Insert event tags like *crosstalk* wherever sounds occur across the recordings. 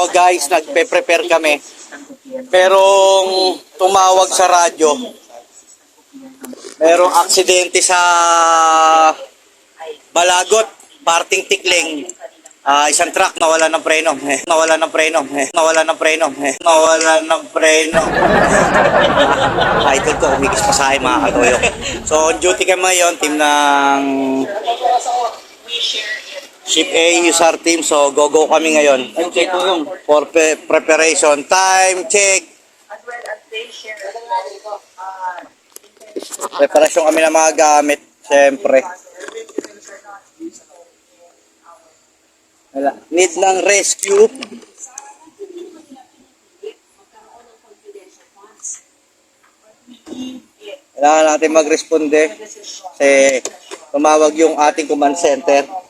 So guys, nagpe-prepare kami. Merong tumawag sa radyo. Merong aksidente sa Balagot, parting tikling. Ah, isang truck nawala ng preno. Eh, nawala ng preno. Eh, nawala ng preno. Eh, nawala ng preno. Ah, idol ko, umigis pa sa akin mga katoyo. So, on duty kami ngayon, team ng Ship A, USAR team. So, go-go kami ngayon. Time check mo yung. For pre- preparation. Time check. as well as they share Preparasyon kami ng mga gamit. Siyempre. Wala. Need ng rescue. Kailangan natin mag-responde. Kasi tumawag yung ating command center.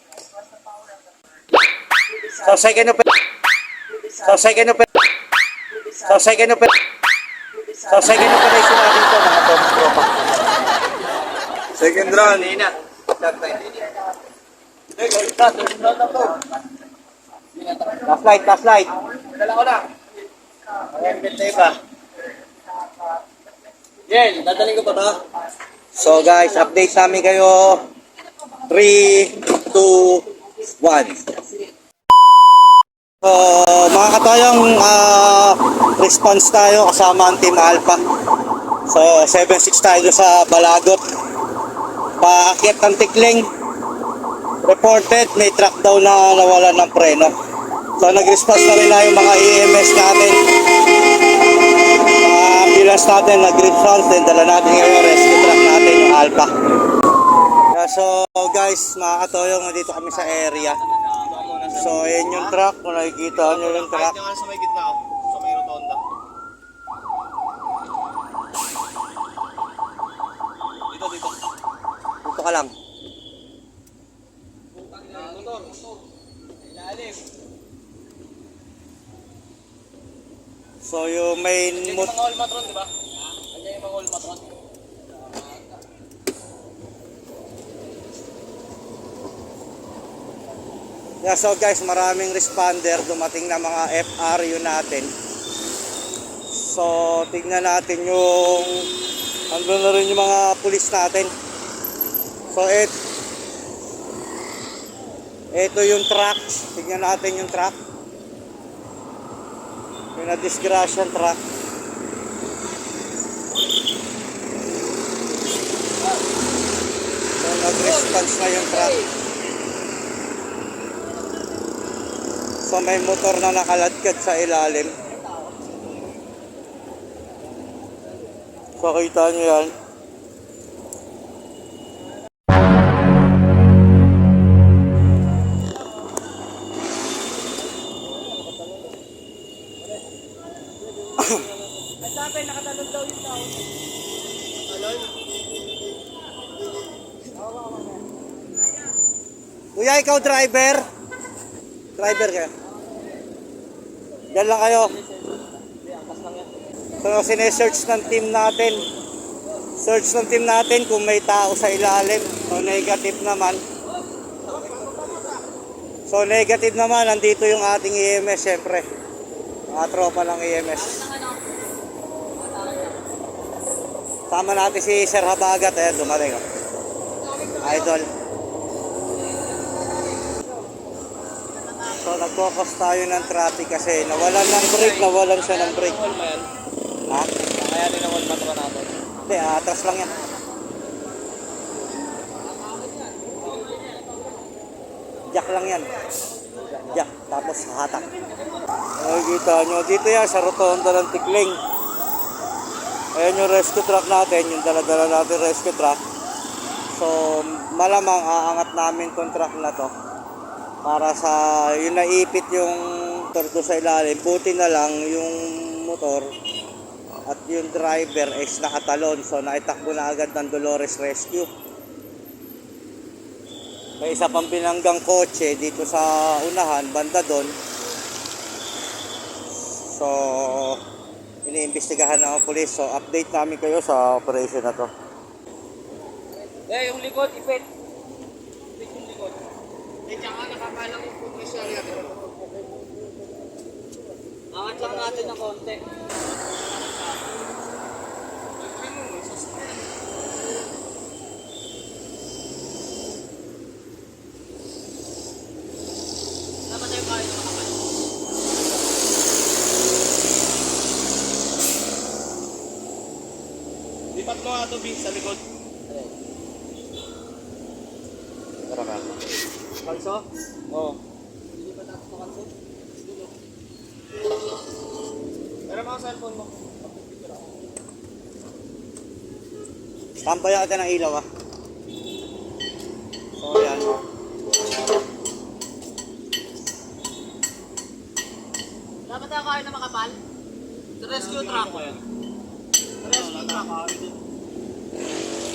So, second operation. So, second operation. So, second operation. So, second operation natin ito, mga top tropa. Second run. Last light, last light. Dala ko na. Ayan, bintay pa. Yan, dadaling ko pa to. So guys, update namin kayo. 3, 2, 1. So, mga katoyong ah, response tayo kasama ang Team Alpha. So, 7-6 tayo sa Balagot. Paakyat ng tikling. Reported, may truck daw na nawalan ng preno. So, nag-response na rin na yung mga EMS natin. Mga ambulance natin, nag-response din. Dala natin ngayon, rescue truck natin, yung Alpha. Yeah, so, guys, mga katoyong, nandito kami sa area. So, ayan yung truck. Kung nakikita nyo yung truck. Kahit yung sa may gitna ko. Sa may rotonda. Dito, dito. Dito ka lang. Motor. Ilalim. So, yung main mot mga Olmatron, di ba? Yan yung mga Olmatron. Yeah, so guys, maraming responder dumating na mga FRU natin. So, tignan natin yung ando na rin yung mga pulis natin. So, et ito yung truck. Tignan natin yung truck. Yung na-disgrasya truck. So, nag-response na yung truck. So may motor na nakaladkad sa ilalim. So kita nyo yan. *coughs* Kuya, ikaw driver? Driver ka? Diyan lang kayo. So, sinesearch ng team natin. Search ng team natin kung may tao sa ilalim. So, negative naman. So, negative naman. Nandito yung ating EMS, syempre. Mga tropa ng EMS. Sama natin si Sir Habagat. Ayan, dumating. oh. Idol. So, nag-focus tayo ng traffic kasi nawalan ng brake, nawalan siya ng brake. Ha? Kaya din ang Olmatron natin. Hindi, atras lang yan. Jack lang yan. Jack, tapos hatak. Nakikita nyo, dito yan sa rotonda ng Tikling. Ayan yung rescue truck natin, yung dala-dala natin rescue truck. So, malamang aangat namin tong truck na to. Para sa, yung naipit yung motor doon sa ilalim. Buti na lang yung motor at yung driver is nakatalon so naitakbo na agad ng Dolores Rescue may isa pang binanggang kotse dito sa unahan banda doon so iniimbestigahan ng pulis so update namin kayo sa operation na to Eh, yung likod, ipit. Eh, tsaka nakapalang yung progresyon yan. Angat lang natin ng konti. Lipat mo nga ito, B, sa likod. Tara ka. Kalso? Oo. Hindi ba tapos na kalso? Mga cellphone mo. Tampayan kita ng ilaw ah. So yan. Dapat tayo kaya na makapal? Sa rescue truck. Sa rescue truck.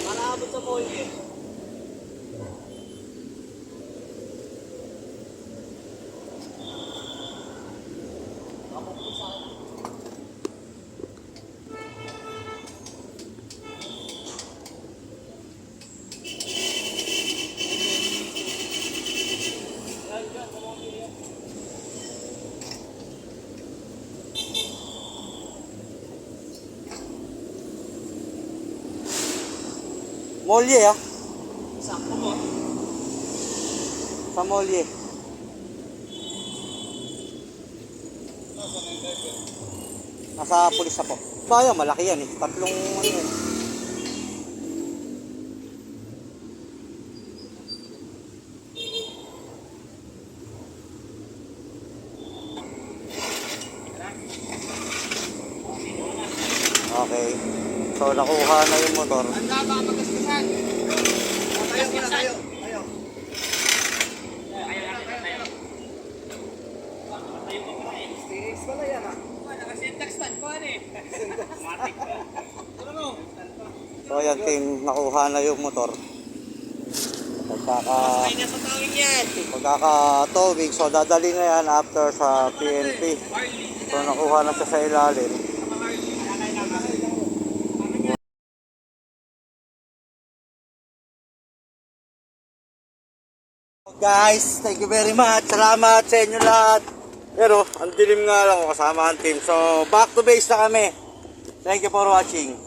Para abot sa mall eh. Molye ah. Sakto mo. Sa molye. Nasa pulis na po. Kaya, malaki yan eh. Tatlong ano eh. Okay. So, nakuha na yung motor. Handa ba magastusan? Tayo muna tayo. So, ayan, team, nakuha na yung motor. Pagkaka... Yan. pagkakatubig, so dadali na yan after sa PNP. So nakuha na siya sa ilalim. Guys, thank you very much. Salamat sa inyo lahat. Pero, ang dilim nga lang kasama ang team. So, back to base na kami. Thank you for watching.